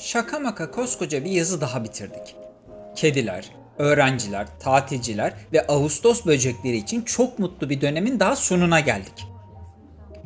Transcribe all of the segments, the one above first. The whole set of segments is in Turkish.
Şaka maka koskoca bir yazı daha bitirdik. Kediler, öğrenciler, tatilciler ve Ağustos böcekleri için çok mutlu bir dönemin daha sonuna geldik.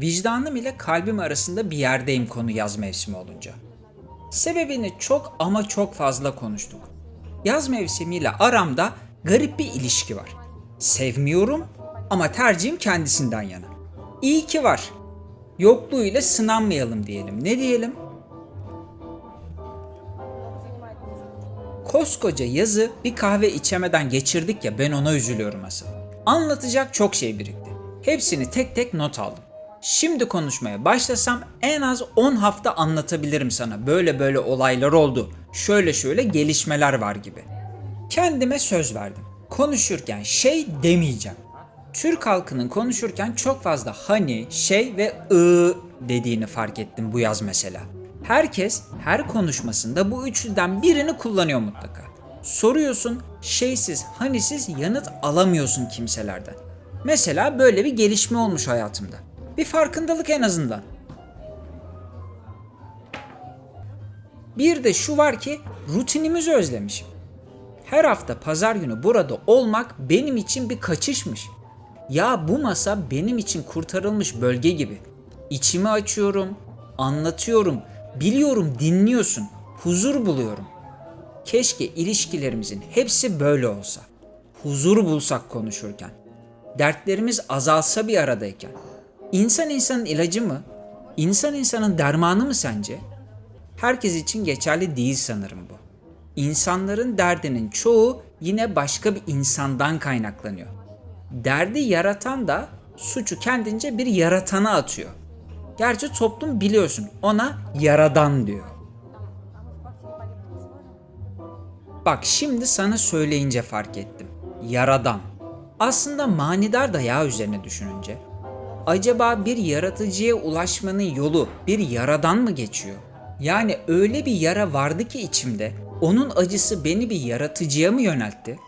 Vicdanım ile kalbim arasında bir yerdeyim konu yaz mevsimi olunca. Sebebini çok ama çok fazla konuştuk. Yaz mevsimiyle aramda garip bir ilişki var. Sevmiyorum ama tercihim kendisinden yana. İyi ki var. Yokluğuyla sınanmayalım diyelim. Ne diyelim? Koskoca yazı bir kahve içemeden geçirdik ya ben ona üzülüyorum asıl. Anlatacak çok şey birikti. Hepsini tek tek not aldım. Şimdi konuşmaya başlasam en az 10 hafta anlatabilirim sana. Böyle böyle olaylar oldu. Şöyle şöyle gelişmeler var gibi. Kendime söz verdim. Konuşurken şey demeyeceğim. Türk halkının konuşurken çok fazla hani, şey ve ı dediğini fark ettim bu yaz mesela. Herkes her konuşmasında bu üçlüden birini kullanıyor mutlaka. Soruyorsun, şeysiz, hanisiz yanıt alamıyorsun kimselerden. Mesela böyle bir gelişme olmuş hayatımda. Bir farkındalık en azından. Bir de şu var ki rutinimizi özlemişim. Her hafta pazar günü burada olmak benim için bir kaçışmış. Ya bu masa benim için kurtarılmış bölge gibi. İçimi açıyorum, anlatıyorum, biliyorum dinliyorsun, huzur buluyorum. Keşke ilişkilerimizin hepsi böyle olsa. Huzur bulsak konuşurken. Dertlerimiz azalsa bir aradayken. İnsan insanın ilacı mı? İnsan insanın dermanı mı sence? Herkes için geçerli değil sanırım bu. İnsanların derdinin çoğu yine başka bir insandan kaynaklanıyor. Derdi yaratan da suçu kendince bir yaratana atıyor. Gerçi toplum biliyorsun ona yaradan diyor. Bak şimdi sana söyleyince fark ettim. Yaradan. Aslında manidar da ya üzerine düşününce. Acaba bir yaratıcıya ulaşmanın yolu bir yaradan mı geçiyor? Yani öyle bir yara vardı ki içimde, onun acısı beni bir yaratıcıya mı yöneltti?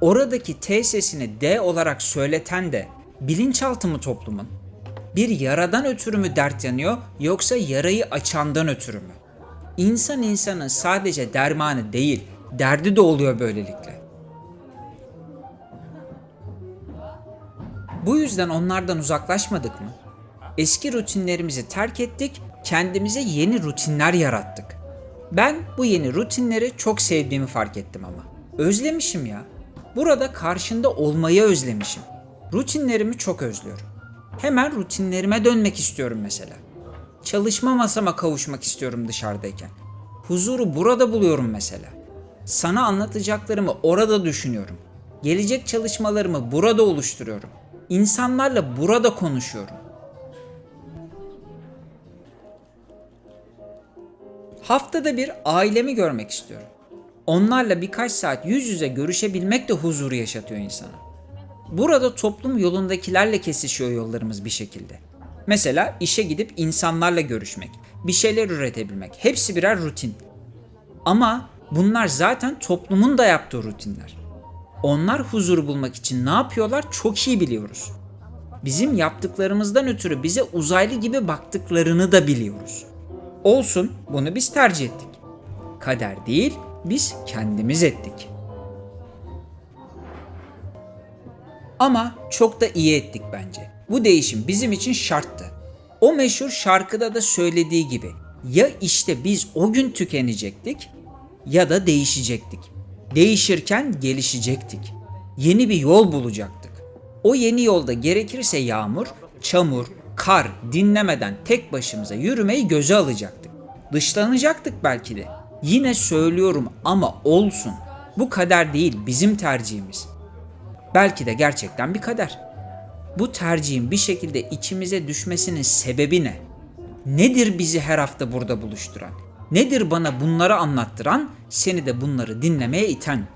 Oradaki T sesini D olarak söyleten de bilinçaltı mı toplumun? Bir yaradan ötürü mü dert yanıyor yoksa yarayı açandan ötürü mü? İnsan insanın sadece dermanı değil, derdi de oluyor böylelikle. Bu yüzden onlardan uzaklaşmadık mı? Eski rutinlerimizi terk ettik, kendimize yeni rutinler yarattık. Ben bu yeni rutinleri çok sevdiğimi fark ettim ama. Özlemişim ya. Burada karşında olmayı özlemişim. Rutinlerimi çok özlüyorum. Hemen rutinlerime dönmek istiyorum mesela. Çalışma masama kavuşmak istiyorum dışarıdayken. Huzuru burada buluyorum mesela. Sana anlatacaklarımı orada düşünüyorum. Gelecek çalışmalarımı burada oluşturuyorum. İnsanlarla burada konuşuyorum. Haftada bir ailemi görmek istiyorum. Onlarla birkaç saat yüz yüze görüşebilmek de huzuru yaşatıyor insana. Burada toplum yolundakilerle kesişiyor yollarımız bir şekilde. Mesela işe gidip insanlarla görüşmek, bir şeyler üretebilmek. Hepsi birer rutin. Ama bunlar zaten toplumun da yaptığı rutinler. Onlar huzur bulmak için ne yapıyorlar çok iyi biliyoruz. Bizim yaptıklarımızdan ötürü bize uzaylı gibi baktıklarını da biliyoruz. Olsun bunu biz tercih ettik. Kader değil biz kendimiz ettik. Ama çok da iyi ettik bence. Bu değişim bizim için şarttı. O meşhur şarkıda da söylediği gibi ya işte biz o gün tükenecektik ya da değişecektik. Değişirken gelişecektik. Yeni bir yol bulacaktık. O yeni yolda gerekirse yağmur, çamur, kar dinlemeden tek başımıza yürümeyi göze alacaktık. Dışlanacaktık belki de. Yine söylüyorum ama olsun. Bu kader değil bizim tercihimiz. Belki de gerçekten bir kader. Bu tercihin bir şekilde içimize düşmesinin sebebi ne? Nedir bizi her hafta burada buluşturan? Nedir bana bunları anlattıran, seni de bunları dinlemeye iten?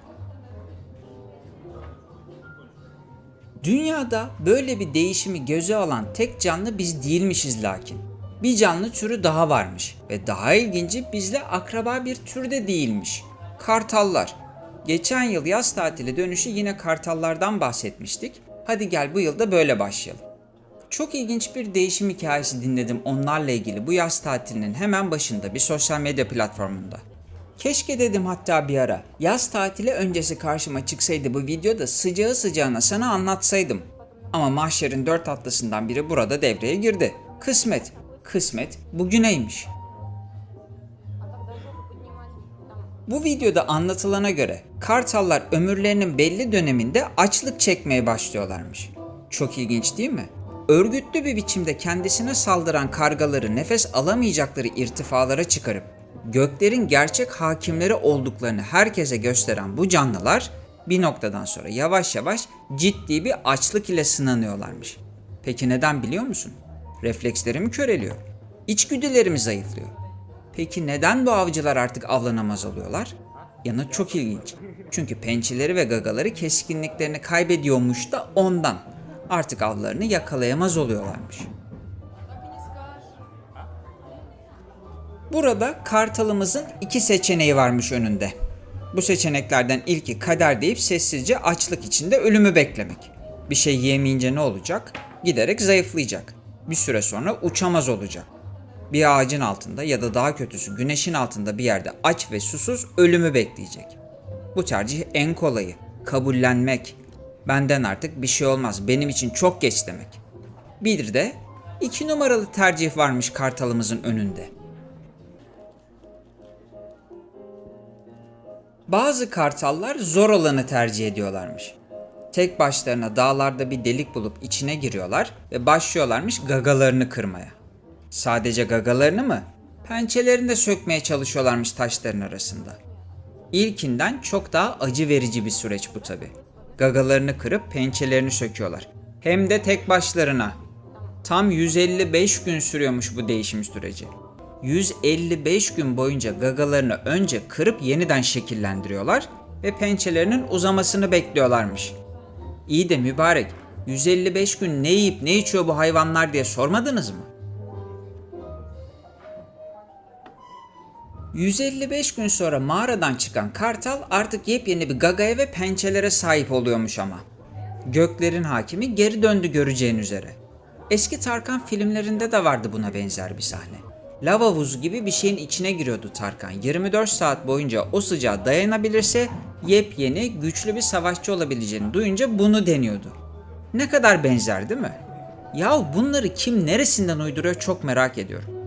Dünyada böyle bir değişimi göze alan tek canlı biz değilmişiz lakin. Bir canlı türü daha varmış ve daha ilginci bizle akraba bir türde değilmiş. Kartallar. Geçen yıl yaz tatili dönüşü yine kartallardan bahsetmiştik. Hadi gel bu yılda böyle başlayalım. Çok ilginç bir değişim hikayesi dinledim onlarla ilgili bu yaz tatilinin hemen başında bir sosyal medya platformunda. Keşke dedim hatta bir ara. Yaz tatili öncesi karşıma çıksaydı bu videoda sıcağı sıcağına sana anlatsaydım. Ama mahşerin dört atlısından biri burada devreye girdi. Kısmet. Kısmet bugüneymiş. Bu videoda anlatılana göre kartallar ömürlerinin belli döneminde açlık çekmeye başlıyorlarmış. Çok ilginç değil mi? Örgütlü bir biçimde kendisine saldıran kargaları nefes alamayacakları irtifalara çıkarıp göklerin gerçek hakimleri olduklarını herkese gösteren bu canlılar bir noktadan sonra yavaş yavaş ciddi bir açlık ile sınanıyorlarmış. Peki neden biliyor musun? Reflekslerimi köreliyor. İçgüdülerimi zayıflıyor. Peki neden bu avcılar artık avlanamaz oluyorlar? Yanıt çok ilginç. Çünkü pençeleri ve gagaları keskinliklerini kaybediyormuş da ondan. Artık avlarını yakalayamaz oluyorlarmış. Burada kartalımızın iki seçeneği varmış önünde. Bu seçeneklerden ilki kader deyip sessizce açlık içinde ölümü beklemek. Bir şey yiyemeyince ne olacak? Giderek zayıflayacak. Bir süre sonra uçamaz olacak. Bir ağacın altında ya da daha kötüsü güneşin altında bir yerde aç ve susuz ölümü bekleyecek. Bu tercih en kolayı. Kabullenmek. Benden artık bir şey olmaz. Benim için çok geç demek. Bir de iki numaralı tercih varmış kartalımızın önünde. Bazı kartallar zor olanı tercih ediyorlarmış. Tek başlarına dağlarda bir delik bulup içine giriyorlar ve başlıyorlarmış gagalarını kırmaya. Sadece gagalarını mı? Pençelerini de sökmeye çalışıyorlarmış taşların arasında. İlkinden çok daha acı verici bir süreç bu tabi. Gagalarını kırıp pençelerini söküyorlar. Hem de tek başlarına. Tam 155 gün sürüyormuş bu değişim süreci. 155 gün boyunca gagalarını önce kırıp yeniden şekillendiriyorlar ve pençelerinin uzamasını bekliyorlarmış. İyi de mübarek 155 gün ne yiyip ne içiyor bu hayvanlar diye sormadınız mı? 155 gün sonra mağaradan çıkan kartal artık yepyeni bir gagaya ve pençelere sahip oluyormuş ama. Göklerin hakimi geri döndü göreceğin üzere. Eski Tarkan filmlerinde de vardı buna benzer bir sahne. Lava havuzu gibi bir şeyin içine giriyordu Tarkan. 24 saat boyunca o sıcağa dayanabilirse yepyeni, güçlü bir savaşçı olabileceğini duyunca bunu deniyordu. Ne kadar benzer değil mi? Yahu bunları kim neresinden uyduruyor çok merak ediyorum.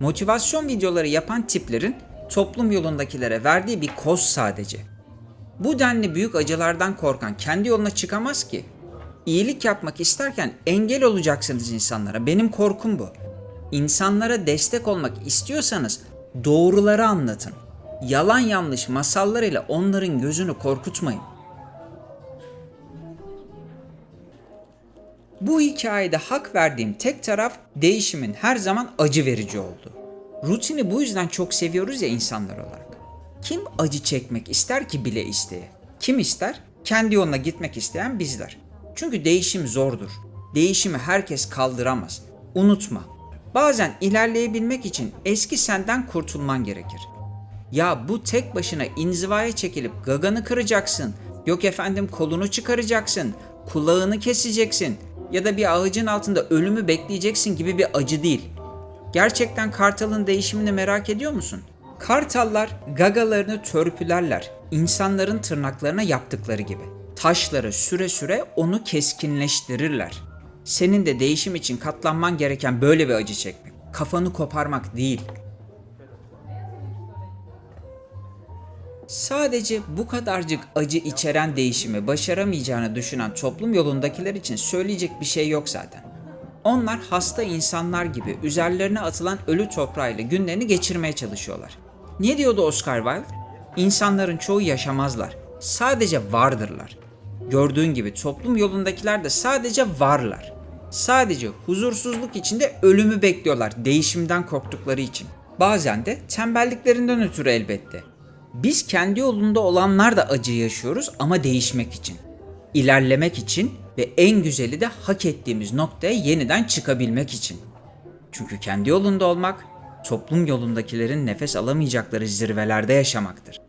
Motivasyon videoları yapan tiplerin toplum yolundakilere verdiği bir koz sadece. Bu denli büyük acılardan korkan kendi yoluna çıkamaz ki. İyilik yapmak isterken engel olacaksınız insanlara. Benim korkum bu. İnsanlara destek olmak istiyorsanız doğruları anlatın. Yalan yanlış masallarıyla onların gözünü korkutmayın. Bu hikayede hak verdiğim tek taraf değişimin her zaman acı verici oldu. Rutini bu yüzden çok seviyoruz ya insanlar olarak. Kim acı çekmek ister ki bile isteye? Kim ister? Kendi yoluna gitmek isteyen bizler. Çünkü değişim zordur. Değişimi herkes kaldıramaz. Unutma. Bazen ilerleyebilmek için eski senden kurtulman gerekir. Ya bu tek başına inzivaya çekilip gaganı kıracaksın. Yok efendim kolunu çıkaracaksın. Kulağını keseceksin. Ya da bir ağacın altında ölümü bekleyeceksin gibi bir acı değil. Gerçekten kartalın değişimini merak ediyor musun? Kartallar gagalarını törpülerler. insanların tırnaklarına yaptıkları gibi. Taşları süre süre onu keskinleştirirler. Senin de değişim için katlanman gereken böyle bir acı çekmek. Kafanı koparmak değil. Sadece bu kadarcık acı içeren değişimi başaramayacağını düşünen toplum yolundakiler için söyleyecek bir şey yok zaten. Onlar hasta insanlar gibi üzerlerine atılan ölü toprağıyla günlerini geçirmeye çalışıyorlar. Ne diyordu Oscar Wilde? İnsanların çoğu yaşamazlar. Sadece vardırlar. Gördüğün gibi toplum yolundakiler de sadece varlar. Sadece huzursuzluk içinde ölümü bekliyorlar değişimden korktukları için. Bazen de tembelliklerinden ötürü elbette. Biz kendi yolunda olanlar da acı yaşıyoruz ama değişmek için. İlerlemek için ve en güzeli de hak ettiğimiz noktaya yeniden çıkabilmek için. Çünkü kendi yolunda olmak, toplum yolundakilerin nefes alamayacakları zirvelerde yaşamaktır.